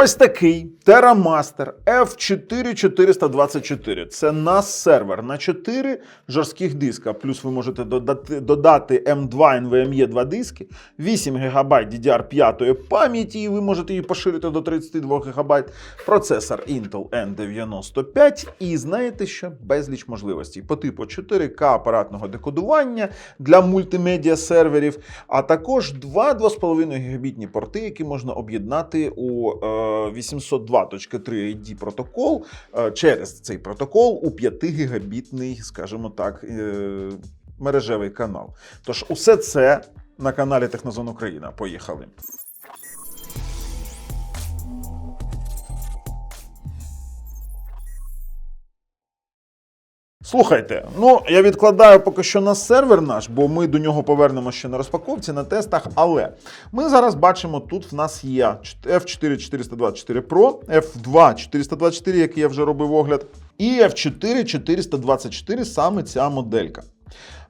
Ось такий TerraMaster F4424. Це NAS сервер на 4 жорстких диска. Плюс ви можете додати, додати M2 NVMe 2 диски, 8 ГБ DDR5 пам'яті, і ви можете її поширити до 32 ГБ. Процесор Intel N95. І знаєте що? Безліч можливостей по типу 4К апаратного декодування для мультимедіа серверів, а також 2-2,5 гігабітні порти, які можна об'єднати у е, 802.3 ID протокол е, через цей протокол у 5 гігабітний, скажімо так, е, мережевий канал. Тож усе це на каналі Технозон Україна. Поїхали. Слухайте, ну я відкладаю поки що на сервер наш, бо ми до нього повернемо ще на розпаковці, на тестах. Але ми зараз бачимо, тут в нас є F4 424 Pro, F2 424, який я вже робив огляд, і F4 424 саме ця моделька.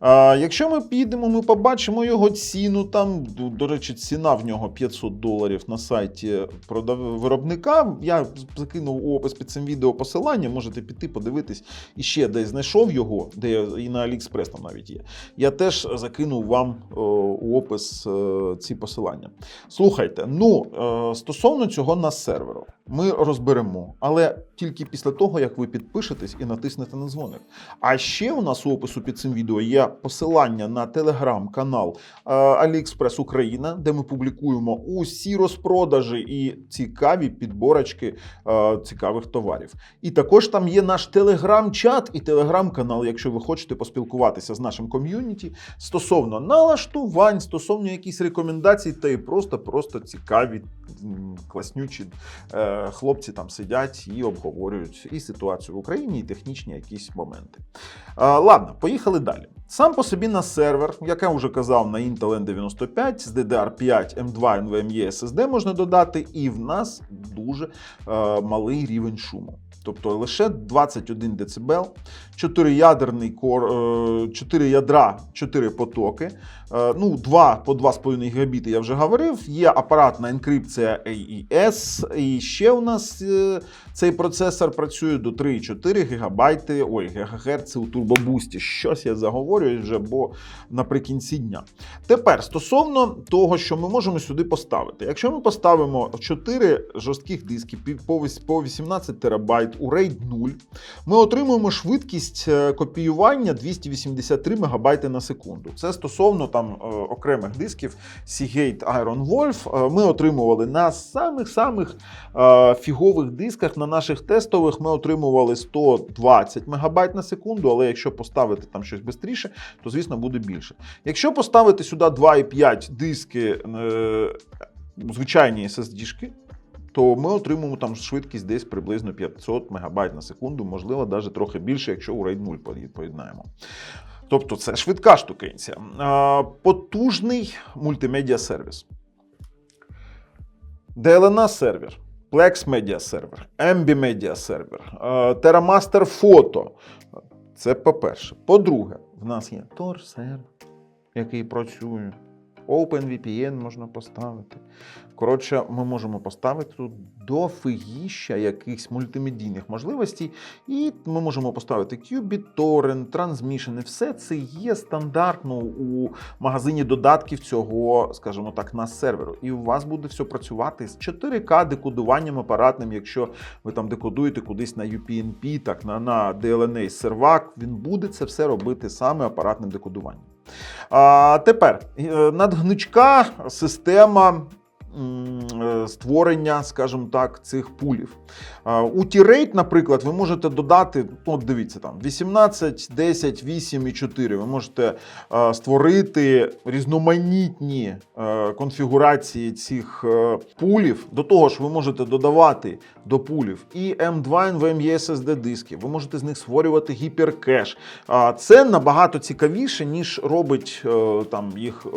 А, якщо ми підемо, ми побачимо його ціну. Там, до, речі, ціна в нього 500 доларів на сайті продав... виробника. Я закинув у опис під цим відео посилання, можете піти, подивитись. І ще десь знайшов його, де і на AliExpress там навіть є. Я теж закинув вам у опис е, ці посилання. Слухайте, ну е, стосовно цього на серверу, ми розберемо, але тільки після того, як ви підпишетесь і натиснете на дзвоник. А ще у нас у опису під цим відео є посилання на телеграм-канал е, AliExpress Україна, де ми публікуємо усі розпродажі і цікаві підборочки е, цікавих товарів. І також там є наш телеграм-чат і телеграм-канал, якщо ви хочете поспілкуватися з нашим ком'юніті стосовно налаштувань, стосовно якісь рекомендацій, та і просто просто цікаві, класнючі е, хлопці там сидять і обговорюють і ситуацію в Україні, і технічні якісь моменти. А, ладно, поїхали далі. Сам по собі на сервер, як я вже казав, на Intel N95 з DDR5 M2 NVMe SSD можна додати, і в нас дуже е, малий рівень шуму. Тобто лише 21 дБ, 4 ядерний кор, е, 4 ядра, 4 потоки, е, ну 2 по 2,5 гігабіти я вже говорив. Є апаратна енкрипція AES, і ще у нас е, цей процесор працює до 3,4 гігабайти, ой, ГГц у турбобусті. Щось я заговорюю вже, бо наприкінці дня. Тепер стосовно того, що ми можемо сюди поставити. Якщо ми поставимо 4 жорстких диски по 18 терабайт у RAID 0, ми отримуємо швидкість е, копіювання 283 МБ на секунду. Це стосовно там е, окремих дисків Seagate Iron Wolf. Е, Ми отримували на самих-самих фігових дисках, на наших тестових ми отримували 120 МБ на секунду, але якщо поставити там щось швидше, то звісно буде більше. Якщо поставити сюди 2,5 диски звичайні SSD-шки, то ми отримуємо там швидкість десь приблизно 500 МБ на секунду, можливо, навіть трохи більше, якщо у RAID 0 поєднаємо. Тобто це швидка штукенція. Потужний мультимедіа сервіс. DLNA сервер, Plex Media сервер, MB Media сервер, TerraMaster Photo. Це по-перше. По-друге, в нас є Tor сервер, який працює. OpenVPN можна поставити. Коротше, ми можемо поставити тут дофігіща якихось мультимедійних можливостей, і ми можемо поставити Qubit, Torrent, Transmission. І все це є стандартно у магазині додатків цього, скажімо так, на серверу. І у вас буде все працювати з 4К декодуванням апаратним, якщо ви там декодуєте кудись на UPnP, так на, на DLNA сервак, він буде це все робити саме апаратним декодуванням. А, тепер надгнучка система е, створення, скажімо так, цих пулів. У T-Rate, наприклад, ви можете додати, ну, от дивіться, там 18, 10, 8 і 4. Ви можете е, створити різноманітні е, конфігурації цих е, пулів. До того ж, ви можете додавати до пулів і M2 NVMe SSD диски. Ви можете з них створювати гіперкеш. Це набагато цікавіше, ніж робить е, там їх е,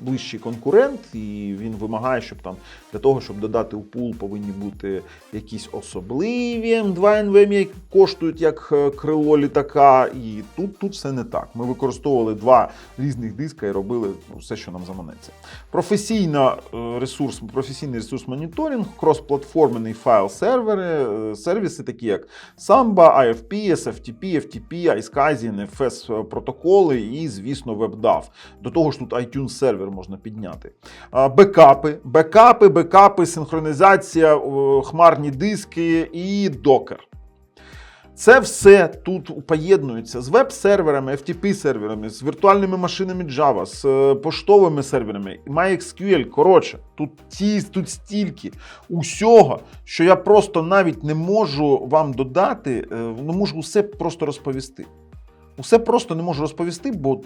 ближчий конкурент, і він вимагає, щоб там для того, щоб додати у пул, повинні бути якісь особливі М2 NVMe, які коштують як е, крило літака. І тут, тут все не так. Ми використовували два різних диска і робили ну, все, що нам заманеться. Професійна е, ресурс, професійний ресурс моніторинг, кросплатформений файл сервери, е, сервіси, такі як Samba, IFP, SFTP, FTP, iSCSI, NFS протоколи і, звісно, WebDAV. До того ж, тут iTunes сервер можна підняти. Бекапи, бекапи, бекапи, синхронізація, е, хмарні диски і докер. Це все тут поєднується з веб-серверами, FTP-серверами, з віртуальними машинами Java, з е, поштовими серверами, MySQL. Коротше, тут ті, тут стільки усього, що я просто навіть не можу вам додати, не можу усе просто розповісти. Усе просто не можу розповісти, бо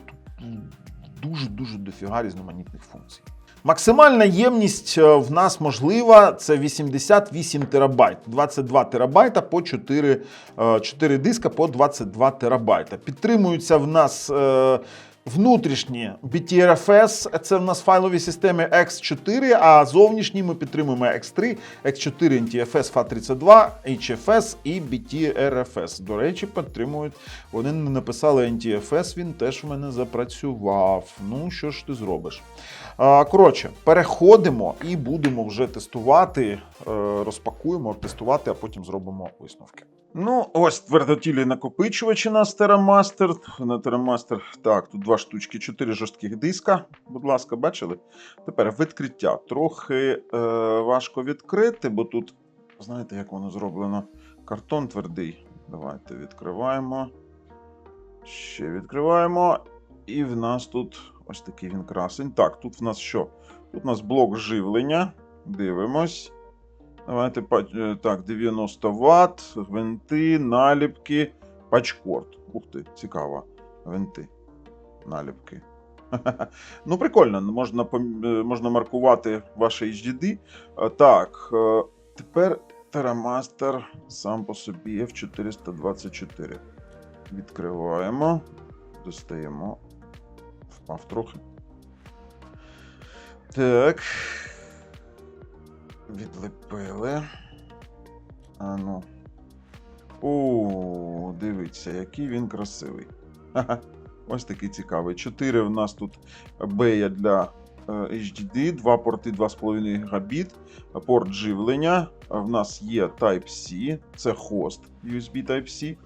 дуже-дуже дофіга різноманітних функцій. Максимальна ємність е, в нас можлива це 88 терабайт, 22 терабайта по 4, е, 4 диска по 22 терабайта. Підтримуються в нас е, внутрішні BTRFS, це в нас файлові системи X4, а зовнішні ми підтримуємо X3, X4 NTFS FAT32, HFS і BTRFS. До речі, підтримують. Вони не написали NTFS, він теж у мене запрацював. Ну, що ж ти зробиш? Коротше, переходимо і будемо вже тестувати, е, розпакуємо, тестувати, а потім зробимо висновки. Ну, ось твердотілі накопичувачі на Teramaster. На Teramaster, так, тут два штучки, чотири жорстких диска. Будь ласка, бачили? Тепер відкриття. Трохи е, важко відкрити, бо тут, знаєте, як воно зроблено? Картон твердий. Давайте відкриваємо. Ще відкриваємо. І в нас тут ось такий він красень. Так, тут в нас що? Тут у нас блок живлення. Дивимось. Давайте е, так, 90 Вт, гвинти, наліпки, пачкорд. Ух ти, цікаво. Гвинти. Наліпки. Ну, прикольно, можна, е, можна маркувати ваше HDD. Е, Так, тепер Teramaster сам по собі F424. Відкриваємо, достаємо. Впав трохи. Так. Відлепили. А ну. О, дивіться, який він красивий. Ха-ха. Ось такий цікавий. Чотири в нас тут бея для HDD, два порти 2,5 Гбіт, порт живлення. В нас є Type-C, це хост USB Type-C.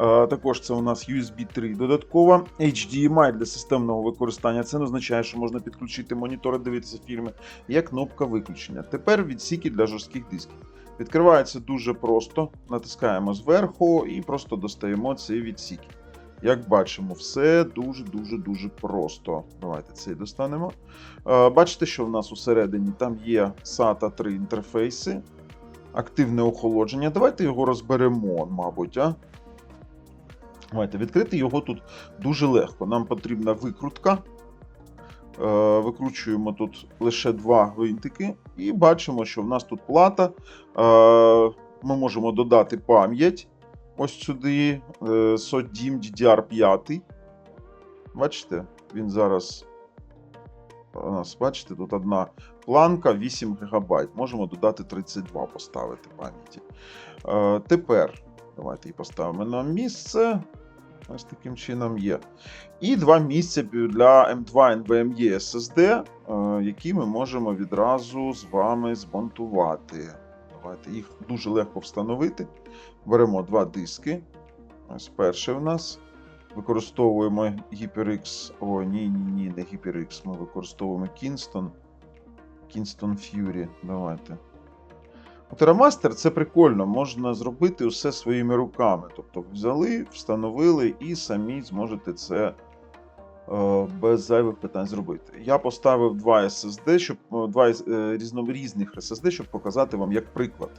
Е, Також це у нас USB 3 додатково. HDMI для системного використання. Це не означає, що можна підключити монітор і дивитися фільми. Є кнопка виключення. Тепер відсіки для жорстких дисків. Відкривається дуже просто. Натискаємо зверху і просто достаємо ці відсіки. Як бачимо, все дуже-дуже дуже просто. Давайте цей достанемо. Е, Бачите, що в нас усередині там є SATA 3 інтерфейси, активне охолодження. Давайте його розберемо, мабуть. а? Давайте відкрити його тут дуже легко. Нам потрібна викрутка. Е, Викручуємо тут лише два гвинтики, і бачимо, що в нас тут плата. Е, Ми можемо додати пам'ять. Ось сюди е, SODIMM DDR5. Бачите, він зараз. У нас, бачите, тут одна планка 8 ГБ. Можемо додати 32 поставити пам'яті. Е, тепер давайте її поставимо на місце. Ось таким чином є. І два місця для M2 NVMe SSD, е, які ми можемо відразу з вами змонтувати. Давайте їх дуже легко встановити. Беремо два диски. Ось перший у нас. Використовуємо HyperX. О, ні, ні, ні, не HyperX. Ми використовуємо Kingston. Kingston Fury. Давайте. Teramaster це прикольно, можна зробити усе своїми руками. Тобто взяли, встановили і самі зможете це без зайвих питань зробити. Я поставив два SSD, щоб е, два е, різно- різних SSD, щоб показати вам як приклад.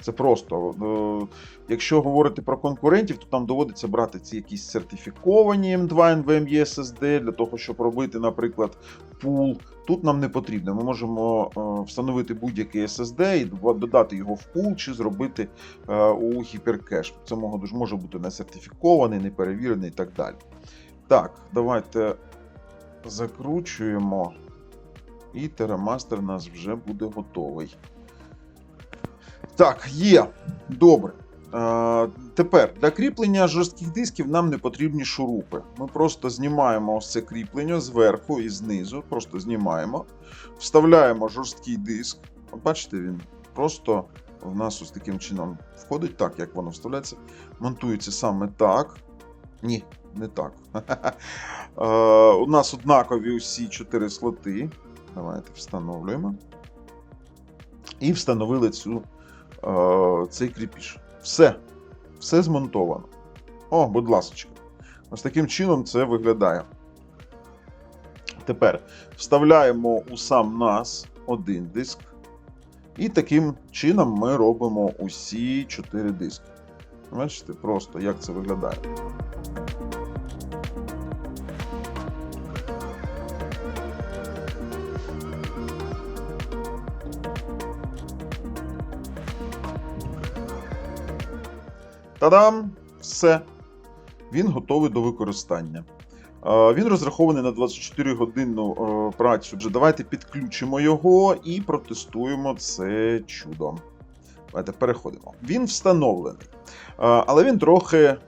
Це просто. е, Якщо говорити про конкурентів, то там доводиться брати ці якісь сертифіковані M2 NVMe SSD для того, щоб робити, наприклад, пул. Тут нам не потрібно. Ми можемо е, встановити будь-який SSD і додати- його в пул чи зробити е, у HyperCache. Це може бути не сертифікований, не перевірений і так далі. Так, давайте закручуємо. І Teramaster у нас вже буде готовий. Так, є. Добре. Е, тепер для кріплення жорстких дисків нам не потрібні шурупи. Ми просто знімаємо ось це кріплення зверху і знизу. Просто знімаємо, вставляємо жорсткий диск. Бачите, він просто в нас ось таким чином входить, так як воно вставляється. Монтується саме так. Ні, не так. Е, У нас однакові усі чотири слоти. Давайте встановлюємо. І встановили цю, е, цей кріпіш. Все. Все змонтовано. О, будь ласка. Ось таким чином це виглядає. Тепер вставляємо у сам нас один диск. І таким чином ми робимо усі чотири диски. Бачите, просто як це виглядає. Та-дам! Все. Він готовий до використання. Він розрахований на 24 годинну е, працю. Отже, давайте підключимо його і протестуємо це чудо. Давайте переходимо. Він встановлений. Але він трохи е,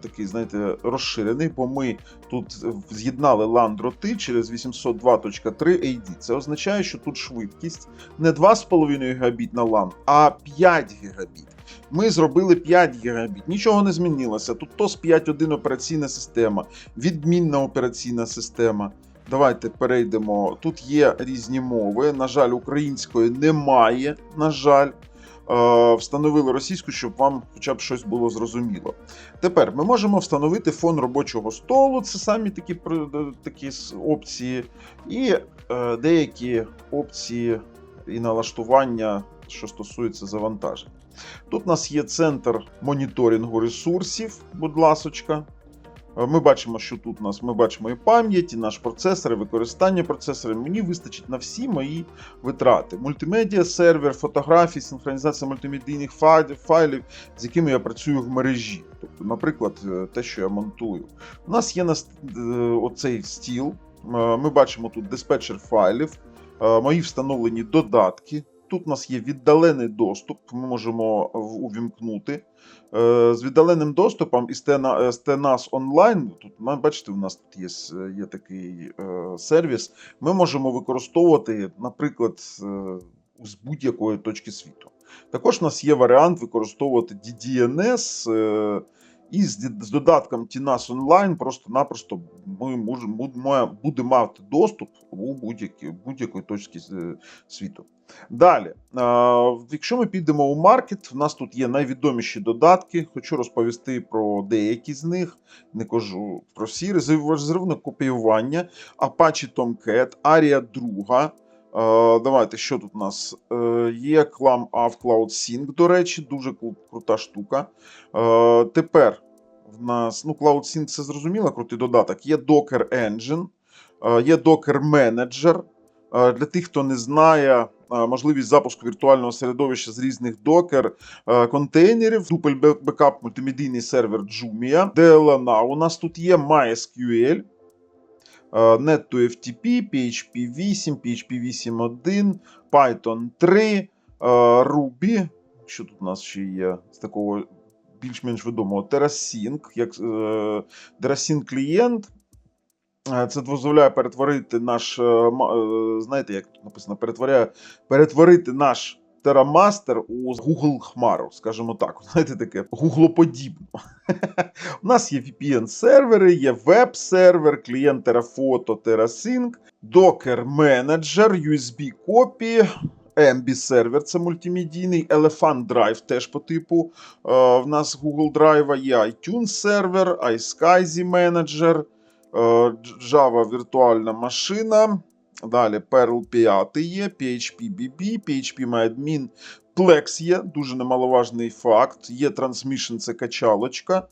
такий, знаєте, розширений, бо ми тут з'єднали LAN-дроти через 802.3 AD. Це означає, що тут швидкість не 2,5 Гбіт на LAN, а 5 Гбіт. Ми зробили 5 гігабіт. Нічого не змінилося. Тут TOS 5.1 операційна система, відмінна операційна система. Давайте перейдемо. Тут є різні мови. На жаль, української немає. На жаль, Е, встановили російську, щоб вам хоча б щось було зрозуміло. Тепер ми можемо встановити фон робочого столу. Це самі такі, такі опції, і е, деякі опції і налаштування, що стосується завантаження. Тут у нас є центр моніторингу ресурсів, будь ласочка. Е, Ми бачимо, що тут у нас ми бачимо і пам'ять, і наш процесор, і використання процесора. Мені вистачить на всі мої витрати. Мультимедіа сервер, фотографії, синхронізація мультимедійних файлів, з якими я працюю в мережі. Тобто, наприклад, е, те, що я монтую. У нас є е, оцей стіл. Ми бачимо тут диспетчер файлів, мої встановлені додатки. Тут у нас є віддалений доступ, ми можемо увімкнути. Е, З віддаленим доступом TNA з TNAS онлайн, тут ви бачите, у нас тут є, є такий е, сервіс. Ми можемо використовувати, наприклад, е, з будь-якої точки світу. Також у нас є варіант використовувати DDNS. І з, додатком TNAS Online просто-напросто ми можемо будемо мати доступ у будь-які, будь-якої точки е, світу. Далі, якщо ми підемо у маркет, у нас тут є найвідоміші додатки. Хочу розповісти про деякі з них. Не кажу про всі резервне копіювання, Apache Tomcat, Aria 2. Е, давайте, що тут у нас? Е, є Clam of Cloud Sync, до речі, дуже крута штука. Е, тепер в нас ну, Cloud Sync це зрозуміло, крутий додаток. Є Docker Engine, є Docker Manager. Для тих, хто не знає, можливість запуску віртуального середовища з різних Docker контейнерів, Drupal Back- Backup, мультимедійний сервер Jumia, DLNA. У нас тут є MySQL, е, Net2FTP, PHP 8, PHP 8.1, Python 3, е, Ruby. Що тут у нас ще є з такого більш-менш відомого TerraSync, як е, TerraSync клієнт. Це дозволяє перетворити наш, знаєте, як тут написано, перетворяє, перетворити наш TerraMaster у Google Хмару, скажімо так. Знаєте, таке гуглоподібно. У нас є VPN-сервери, є веб-сервер, клієнт TerraPhoto, TerraSync, Docker Manager, USB копії. MB сервер це мультимедійний, Elephant Drive теж по типу. Е, в нас Google Drive є iTunes сервер, iSCSI Manager, е, Java віртуальна машина. Далі Perl 5 є, PHP BB, PHP MyAdmin, Plex є, дуже немаловажний факт. Є Transmission, це качалочка.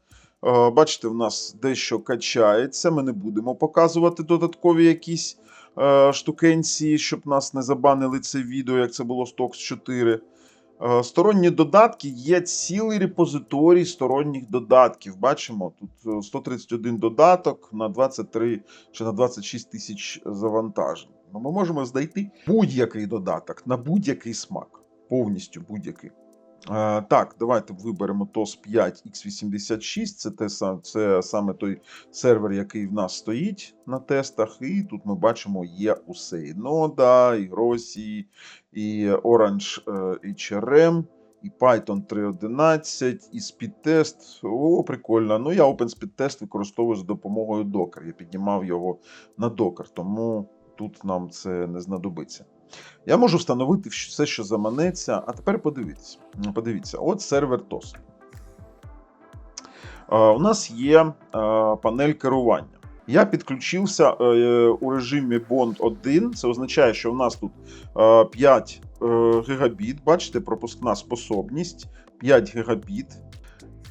Е, Бачите, в нас дещо качається. Ми не будемо показувати додаткові якісь е, штукенці, щоб нас не забанили це відео, як це було з TOX 4. Е, Сторонні додатки є цілий репозиторій сторонніх додатків. Бачимо, тут е, 131 додаток на 23 чи на 26 тисяч завантажень. Ну, Ми можемо знайти будь-який додаток на будь-який смак. Повністю будь-який. Е, так, давайте виберемо TOS 5 X86. Це, те, це саме той сервер, який в нас стоїть на тестах. І тут ми бачимо, є усе. І Noda, і Grossi, і Orange е, HRM, і Python 3.11, і Speedtest. О, прикольно. Ну, я OpenSpeedTest використовую за допомогою Docker. Я піднімав його на Docker, тому тут нам це не знадобиться. Я можу встановити все, що заманеться. А тепер подивіться. Подивіться, от сервер TOS. У нас є панель керування. Я підключився е, у режимі Bond 1. Це означає, що у нас тут е, 5 е, гігабіт. Бачите, пропускна способність 5 гігабіт.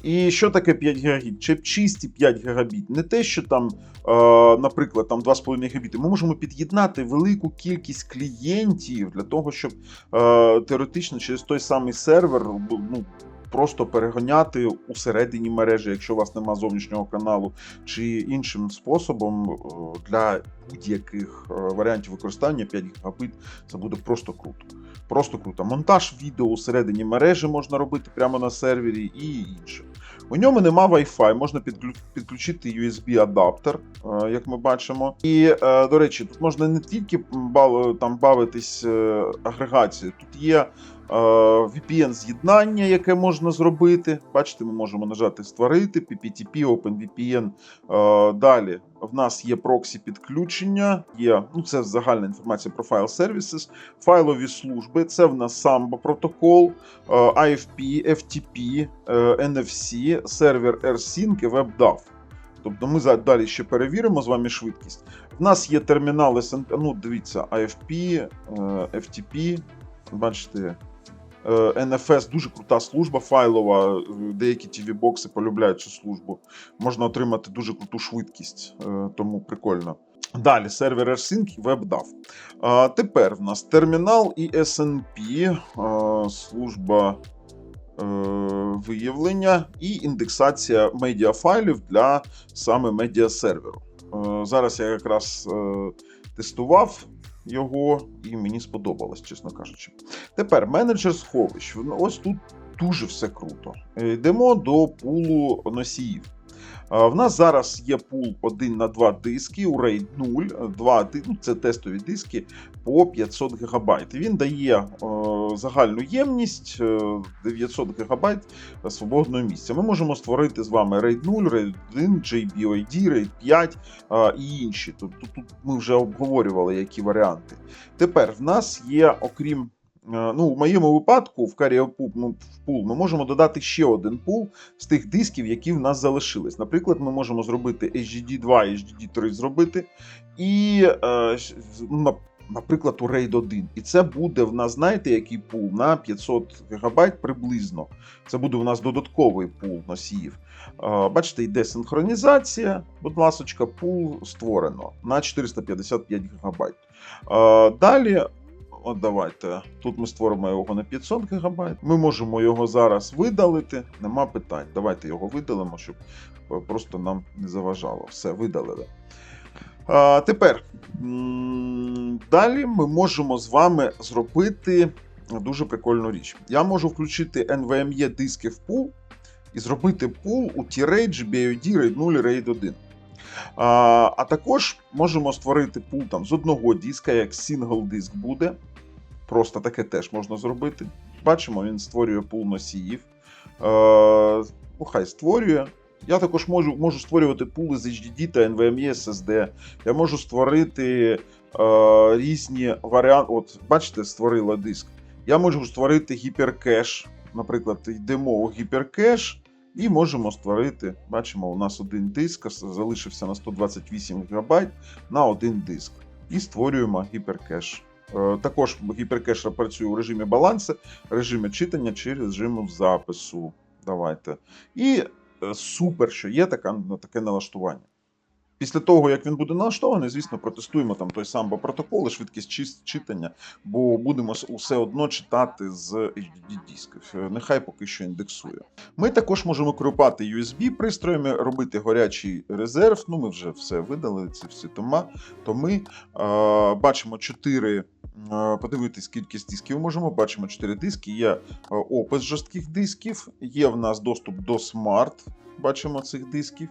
І що таке 5 гігабіт? Чи чисті 5 гігабіт? Не те, що там, е, наприклад, там 2,5 гігабіт. Ми можемо під'єднати велику кількість клієнтів для того, щоб е, теоретично через той самий сервер ну, просто переганяти усередині мережі, якщо у вас немає зовнішнього каналу, чи іншим способом е, для будь-яких е, варіантів використання 5 гігабит це буде просто круто. Просто круто. Монтаж відео усередині мережі можна робити прямо на сервері і інше. У ньому нема Wi-Fi, можна підключити USB-адаптер, е, як ми бачимо. І, до речі, тут можна не тільки там бавитись агрегацією, тут є VPN-з'єднання, яке можна зробити. Бачите, ми можемо нажати Створити, PPTP, OpenVPN. Е, Далі в нас є проксі підключення, є ну, це загальна інформація про файл Services, файлові служби. Це в нас Samba протокол, е, IFP, FTP, е, NFC, сервер AirSync і WebDAV. Тобто ми далі ще перевіримо з вами швидкість. В нас є термінал SNP, ну дивіться, IFP, е, FTP, бачите. Е, NFS дуже крута служба файлова. е, Деякі tv бокси полюбляють цю службу. Можна отримати дуже круту швидкість, е, тому прикольно. Далі сервер AirSync і WebDAV. Тепер в нас термінал і SNP, е, служба е, виявлення і індексація медіафайлів для саме медіасерверу. Е, зараз я якраз е, тестував його, і мені сподобалось, чесно кажучи. Тепер менеджер сховищ. Ось тут дуже все круто. Е, Йдемо до пулу носіїв. В нас зараз є пул 1 на 2 диски у RAID 0, 2, ну, це тестові диски по 500 ГБ. Він дає е, загальну ємність е, 900 ГБ свободного місця. Ми можемо створити з вами RAID 0, RAID 1, JBOID, RAID 5 е, і інші. Тобто тут ми вже обговорювали які варіанти. Тепер в нас є, окрім Е, Ну, в моєму випадку в Carrier ну, ми можемо додати ще один пул з тих дисків, які в нас залишились. Наприклад, ми можемо зробити HDD 2, HDD 3 зробити, і, е, ну, наприклад, у RAID 1. І це буде в нас, знаєте, який пул на 500 ГБ приблизно. Це буде у нас додатковий пул носіїв. Е, Бачите, йде синхронізація. Будь ласочка, пул створено на 455 ГБ. Е, Далі От давайте. Тут ми створимо його на 500 ГБ. Ми можемо його зараз видалити. Нема питань. Давайте його видалимо, щоб е, просто нам не заважало. Все, видалили. А, тепер далі ми можемо з вами зробити дуже прикольну річ. Я можу включити NVMe диски в пул і зробити пул у T-RAID, GBIOD, RAID 0 RAID 1. А, а також можемо створити пул там з одного диска, як сингл диск буде. Просто таке теж можна зробити. Бачимо, він створює пул носіїв. Е, ну, хай створює. Я також можу, можу створювати пули з HDD та NVMe SSD. Я можу створити е, різні варіанти. От, бачите, створила диск. Я можу створити гіперкеш. Наприклад, йдемо у гіперкеш. І можемо створити, бачимо, у нас один диск залишився на 128 ГБ на один диск. І створюємо гіперкеш. Е, Також гіперкеш працює у режимі балансу, режимі читання чи режиму запису. Давайте. І е, супер, що є така, таке налаштування. Після того, як він буде налаштований, звісно, протестуємо там той самий протокол і швидкість читання, бо будемо усе одно читати з HDD дисків. Нехай поки що індексує. Ми також можемо керувати USB пристроями, робити горячий резерв. Ну, ми вже все видали, ці всі тома. То ми е, бачимо 4. Подивитись кількість дисків можемо. Бачимо 4 диски. Є опис жорстких дисків, є в нас доступ до Smart, бачимо цих дисків,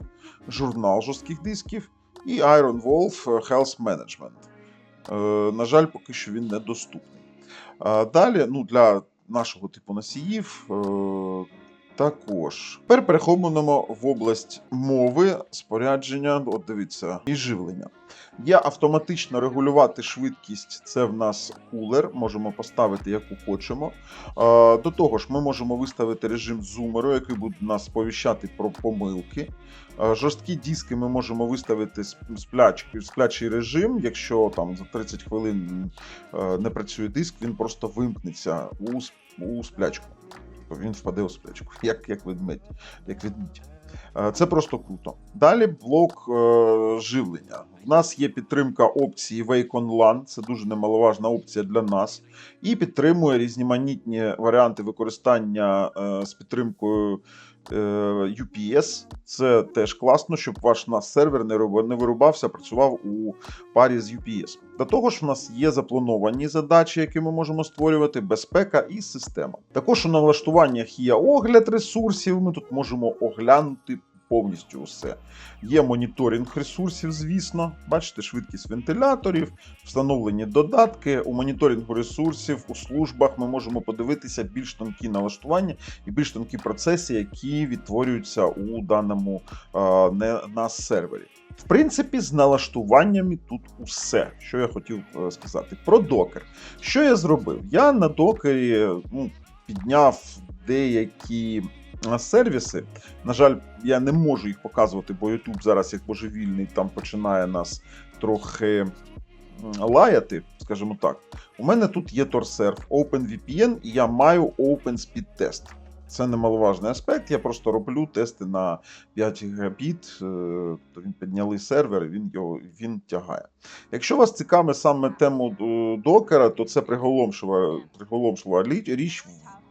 журнал жорстких дисків і Iron Wolf е, Health Management. Е, На жаль, поки що він недоступний. Далі, ну, для нашого типу носіїв. Також тепер переходимо в область мови, спорядження, от дивіться, і живлення. Є автоматично регулювати швидкість. Це в нас кулер, можемо поставити яку хочемо. До того ж, ми можемо виставити режим зумеру, який буде нас сповіщати про помилки. Жорсткі диски ми можемо виставити сп- сплячки- сплячий режим. Якщо там за 30 хвилин е, не працює диск, він просто вимкнеться у сплячку. Тобто Він впаде у сплячку, як, як ведмедь, як ведмідь. Е, Це просто круто. Далі блок е, живлення. У нас є підтримка опції Wake LAN, це дуже немаловажна опція для нас. І підтримує різноманітні варіанти використання е, з підтримкою е, UPS. Це теж класно, щоб ваш нас сервер не вирубався, працював у парі з UPS. До того ж, в нас є заплановані задачі, які ми можемо створювати, безпека і система. Також у налаштуваннях є огляд ресурсів. Ми тут можемо оглянути повністю усе. Є моніторинг ресурсів, звісно. Бачите, швидкість вентиляторів, встановлені додатки. У моніторингу ресурсів у службах ми можемо подивитися більш тонкі налаштування і більш тонкі процеси, які відтворюються у даному не, нас сервері. В принципі, з налаштуваннями тут усе, що я хотів е, сказати. Про докер. Що я зробив? Я на докері ну, підняв деякі сервіси. На жаль, я не можу їх показувати, бо YouTube зараз як божевільний там починає нас трохи лаяти, скажімо так. У мене тут є Tor-Serve, OpenVPN, і я маю OpenSpeed Test. Це немаловажний аспект. Я просто роблю тести на 5 гігабіт. е, То він підняли сервер, він його він тягає. Якщо вас цікавить саме тему е, докера, то це приголомшлива, приголомшлива річ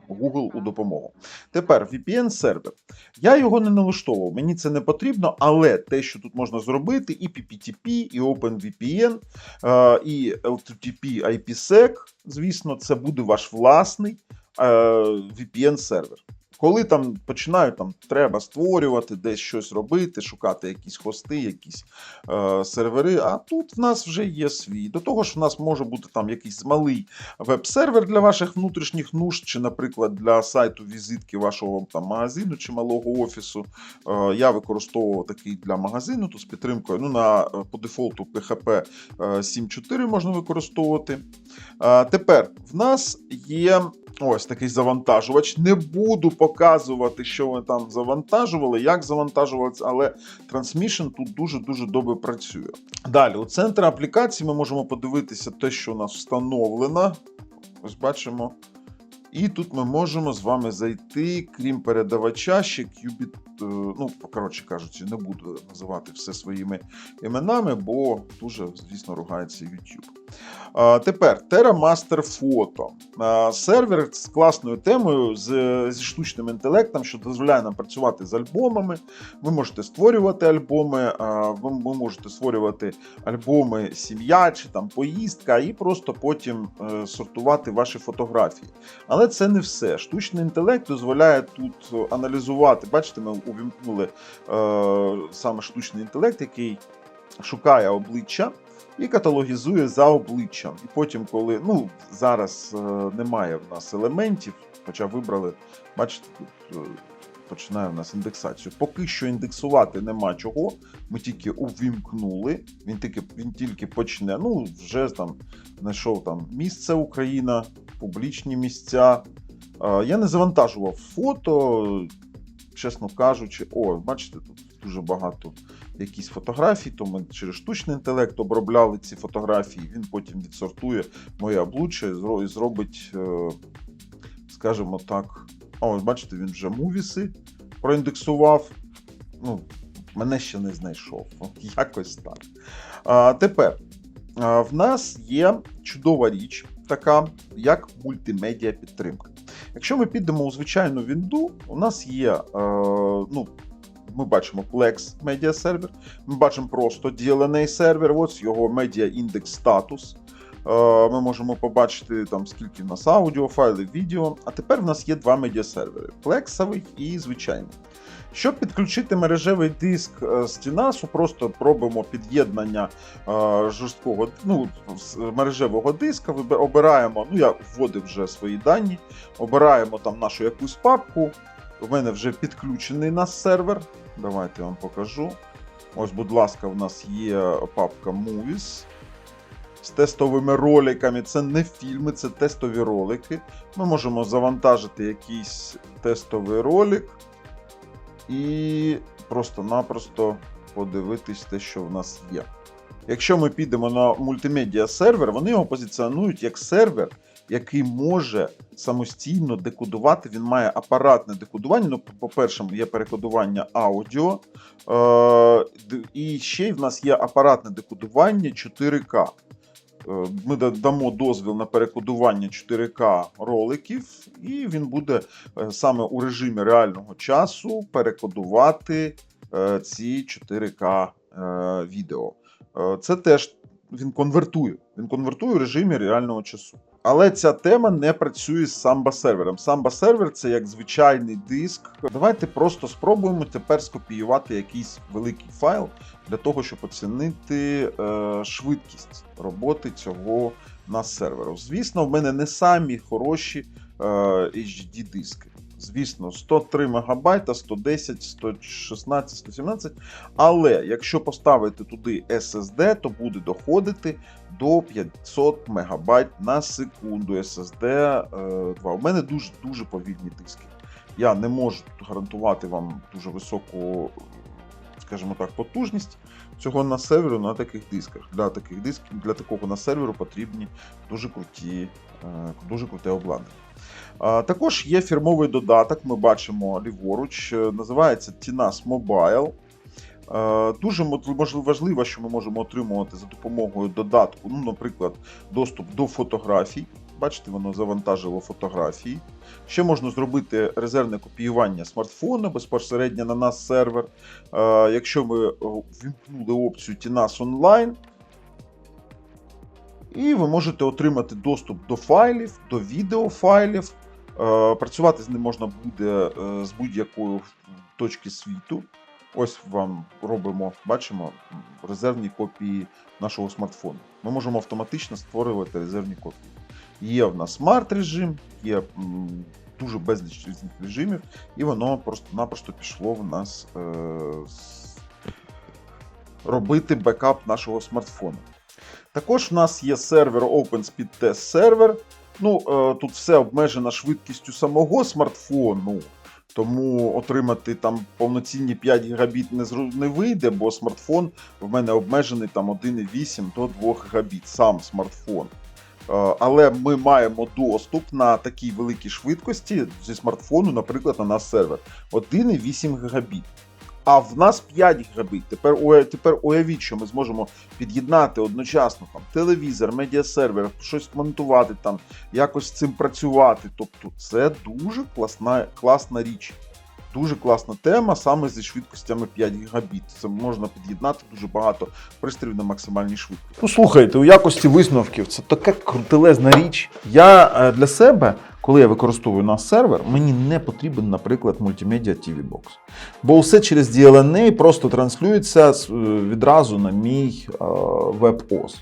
Google у допомогу. Тепер VPN сервер. Я його не налаштовував, мені це не потрібно, але те, що тут можна зробити, і PPTP, і OpenVPN, е, і LTTP IPsec, звісно, це буде ваш власний е, VPN сервер. Коли там починають там треба створювати, десь щось робити, шукати якісь хости, якісь е, сервери. А тут в нас вже є свій. До того ж, в нас може бути там якийсь малий веб-сервер для ваших внутрішніх нужд, чи, наприклад, для сайту візитки вашого там магазину чи малого офісу. Е, я використовував такий для магазину, то з підтримкою. Ну, на е, по дефолту PHP е, 7.4 можна використовувати. Е, Тепер в нас є ось такий завантажувач. Не буду показувати, що ви там завантажували, як завантажувалися, але Transmission тут дуже-дуже добре працює. Далі, у центрі аплікації ми можемо подивитися те, що у нас встановлено. Ось бачимо. І тут ми можемо з вами зайти, крім передавача, ще Qubit. Е, Ну, коротше кажучи, не буду називати все своїми іменами, бо дуже, звісно, ругається YouTube. А, тепер TerraMaster Photo. А, сервер з класною темою, з, зі штучним інтелектом, що дозволяє нам працювати з альбомами. Ви можете створювати альбоми, а, ви, ви можете створювати альбоми сім'я чи там поїздка, і просто потім е, сортувати ваші фотографії. Але це не все. Штучний інтелект дозволяє тут аналізувати. Бачите, ми увімкнули е, саме штучний інтелект, який шукає обличчя і каталогізує за обличчям. І потім, коли ну зараз е, немає в нас елементів, хоча вибрали, бачите, тут е, починає в нас індексацію. Поки що індексувати нема чого. Ми тільки увімкнули. Він тільки він тільки почне. Ну вже там знайшов там місце Україна, публічні місця. Е, Я не завантажував фото, чесно кажучи, о, бачите, тут дуже багато якісь фотографій, то ми через штучний інтелект обробляли ці фотографії. Він потім відсортує моє обличчя і зробить, е, скажімо так. О, бачите, він вже мувіси проіндексував. Ну, мене ще не знайшов. Якось так. А, тепер а, в нас є чудова річ, така як мультимедіа підтримка. Якщо ми підемо у звичайну вінду, у нас є, е, ну, ми бачимо Plex Media сервер, ми бачимо просто DLNA сервер, ось його Index статус. Ми можемо побачити там скільки в нас аудіофайлів, відео. А тепер в нас є два медіасервери: плексовий і звичайний. Щоб підключити мережевий диск е, з TNAS, просто пробуємо під'єднання е, жорсткого ну, мережевого диска, обираємо, ну я вводив вже свої дані, обираємо там нашу якусь папку. У мене вже підключений нас сервер. Давайте я вам покажу. Ось, будь ласка, в нас є папка Movies з тестовими роликами. Це не фільми, це тестові ролики. Ми можемо завантажити якийсь тестовий ролик і просто-напросто подивитись те, що в нас є. Якщо ми підемо на мультимедіа сервер, вони його позиціонують як сервер, який може самостійно декодувати. Він має апаратне декодування. Ну, по-перше, є перекодування аудіо, е- і ще в нас є апаратне декодування 4К. Е, Ми дамо дозвіл на перекодування 4К роликів, і він буде е, саме у режимі реального часу перекодувати е, ці 4К е, відео. Це теж він конвертує. Він конвертує в режимі реального часу. Але ця тема не працює з Samba сервером. Samba сервер це як звичайний диск. Давайте просто спробуємо тепер скопіювати якийсь великий файл для того, щоб оцінити е, швидкість роботи цього на серверу. Звісно, в мене не самі хороші е, HD диски. Звісно, 103 МБ, 110, 116, 117. Але якщо поставити туди SSD, то буде доходити до 500 МБ на секунду. SSD 2. У мене дуже дуже повільні диски. Я не можу гарантувати вам дуже високу, скажімо так, потужність цього на серверу на таких дисках. Для таких дисків, для такого на серверу потрібні дуже круті, е, дуже круте обладнання. Також є фірмовий додаток, ми бачимо ліворуч, е, називається TNAS Mobile. Е, Дуже важливо, що ми можемо отримувати за допомогою додатку, ну, наприклад, доступ до фотографій. Бачите, воно завантажило фотографії. Ще можна зробити резервне копіювання смартфона безпосередньо на нас сервер. Е, Якщо ви е, вімкнули опцію TNAS Online, і ви можете отримати доступ до файлів, до відеофайлів. Е, Працювати з ним можна буде з будь-якої точки світу. Ось вам робимо, бачимо резервні копії нашого смартфону. Ми можемо автоматично створювати резервні копії. Є в нас смарт режим, є дуже безліч різних режимів, і воно просто-напросто пішло в нас е, робити бекап нашого смартфону. Також в нас є сервер OpenSpeed Test Server. Ну, е, тут все обмежено швидкістю самого смартфону. Тому отримати там повноцінні 5 гігабіт не, не вийде, бо смартфон в мене обмежений там 1,8 до 2 гігабіт, сам смартфон. Е, Але ми маємо доступ на такій великій швидкості зі смартфону, наприклад, на наш сервер 1,8 гігабіт. А в нас 5 гігабіт. Тепер, тепер уявіть, що ми зможемо під'єднати одночасно там, телевізор, медіасервер, щось монтувати, там, якось з цим працювати. Тобто це дуже класна, класна річ. Дуже класна тема саме зі швидкостями 5 гігабіт. Це можна під'єднати дуже багато пристроїв на максимальній швидкості. Ну слухайте, у якості висновків це така крутелезна річ. Я е, для себе, коли я використовую наш сервер, мені не потрібен, наприклад, мультимедіа TV Box. Бо все через DLNA просто транслюється е, відразу на мій е, веб-ОС.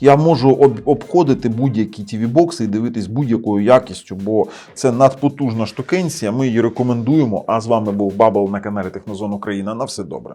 Я можу обходити будь-які TV-бокси і дивитись будь-якою якістю, бо це надпотужна штукенція. Ми її рекомендуємо. А з вами був Бабл на каналі Технозон Україна. На все добре.